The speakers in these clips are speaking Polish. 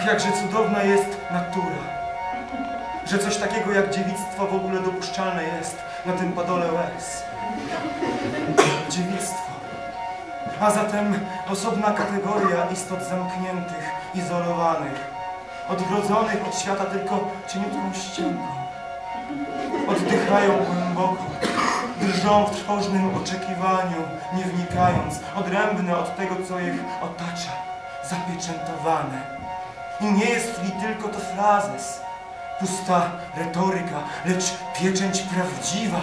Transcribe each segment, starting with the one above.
Ach, jakże cudowna jest natura. Że coś takiego jak dziewictwo w ogóle dopuszczalne jest na tym padole łez. Dziewictwo. A zatem osobna kategoria istot zamkniętych, izolowanych, odgrodzonych od świata tylko cieniutką ścianką. Oddychają głęboko, drżą w trwożnym oczekiwaniu, nie wnikając, odrębne od tego, co ich otacza, zapieczętowane. I nie jest li tylko to frazes, pusta retoryka, lecz pieczęć prawdziwa,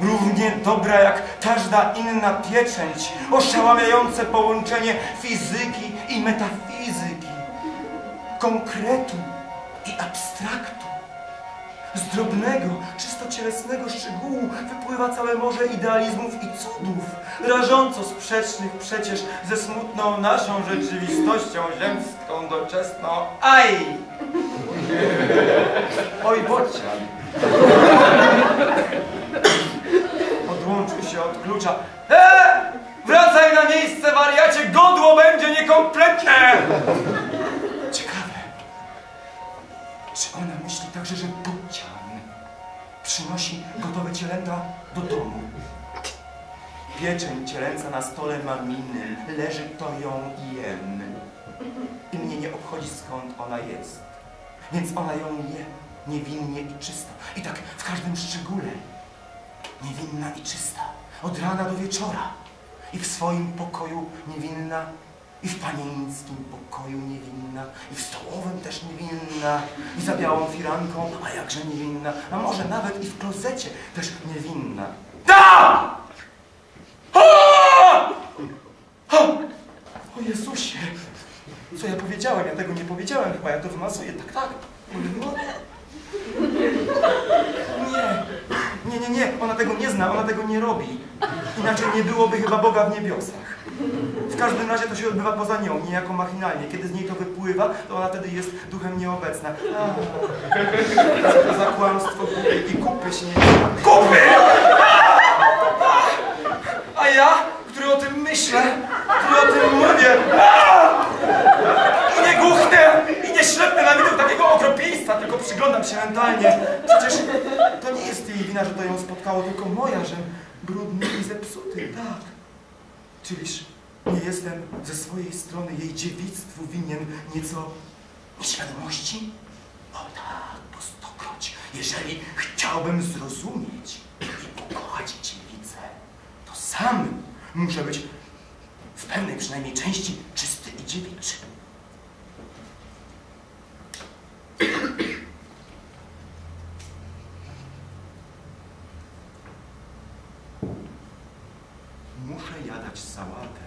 równie dobra jak każda inna pieczęć, oszałamiające połączenie fizyki i metafizyki, konkretu i abstraktu. Z drobnego, czysto cielesnego szczegółu wypływa całe morze idealizmów i cudów, rażąco sprzecznych przecież ze smutną naszą rzeczywistością ziemską doczesną. Aj! Oj, bocian! Odłączył się od klucza. E! Wracaj na miejsce, wariacie! Godło będzie niekompletne! Ciekawe. Czy ona myśli także, że przynosi gotowe cielęta do domu? Pieczeń cielęca na stole maminy, leży to ją i jem. I mnie nie obchodzi skąd ona jest. Więc ona ją je niewinnie i czysto. I tak w każdym szczególe. Niewinna i czysta. Od rana do wieczora. I w swoim pokoju niewinna, i w panieńskim pokoju niewinna, i w stołowym też niewinna, i za białą firanką, a jakże niewinna, a może nawet i w klozecie też niewinna. Da! O! O! o Jezusie! Co ja powiedziałem? Ja tego nie powiedziałem, chyba ja to wymasuję. Tak, tak. Nie. Nie, nie, nie. Ona tego nie zna, ona tego nie robi. Inaczej nie byłoby chyba Boga w niebiosach. W każdym razie to się odbywa poza nią, niejako machinalnie. Kiedy z niej to wypływa, to ona wtedy jest duchem nieobecna. A, co to za kłamstwo i kupy się nie... Kupy! A ja, który o tym myślę, który o tym mówię, a! i nie głuchnę, i nie ślepnę na widok takiego okropieństwa, tylko przyglądam się mentalnie. Przecież to nie jest jej wina, że to ją spotkało, tylko moja, że brudny i zepsuty, tak. Czyliż nie jestem ze swojej strony jej dziewictwu winien nieco nieświadomości? O tak, po stokroć. Jeżeli chciałbym zrozumieć i pokochać dziewicę, to sam muszę być w pewnej przynajmniej części czysty i dziewiczy. Muszę jadać sałatę.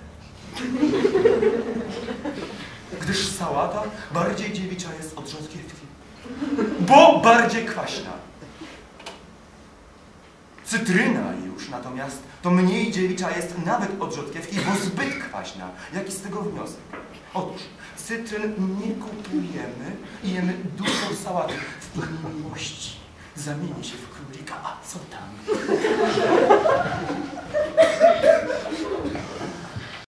Gdyż sałata bardziej dziewicza jest od rzodkiewki. Bo bardziej kwaśna. Cytryna już natomiast to mniej dzielicza jest nawet od rzodkiewki, bo zbyt kwaśna. Jaki z tego wniosek? Otóż cytryn nie kupujemy i jemy dużą sałatę w miłości. Zamieni się w królika, a co tam?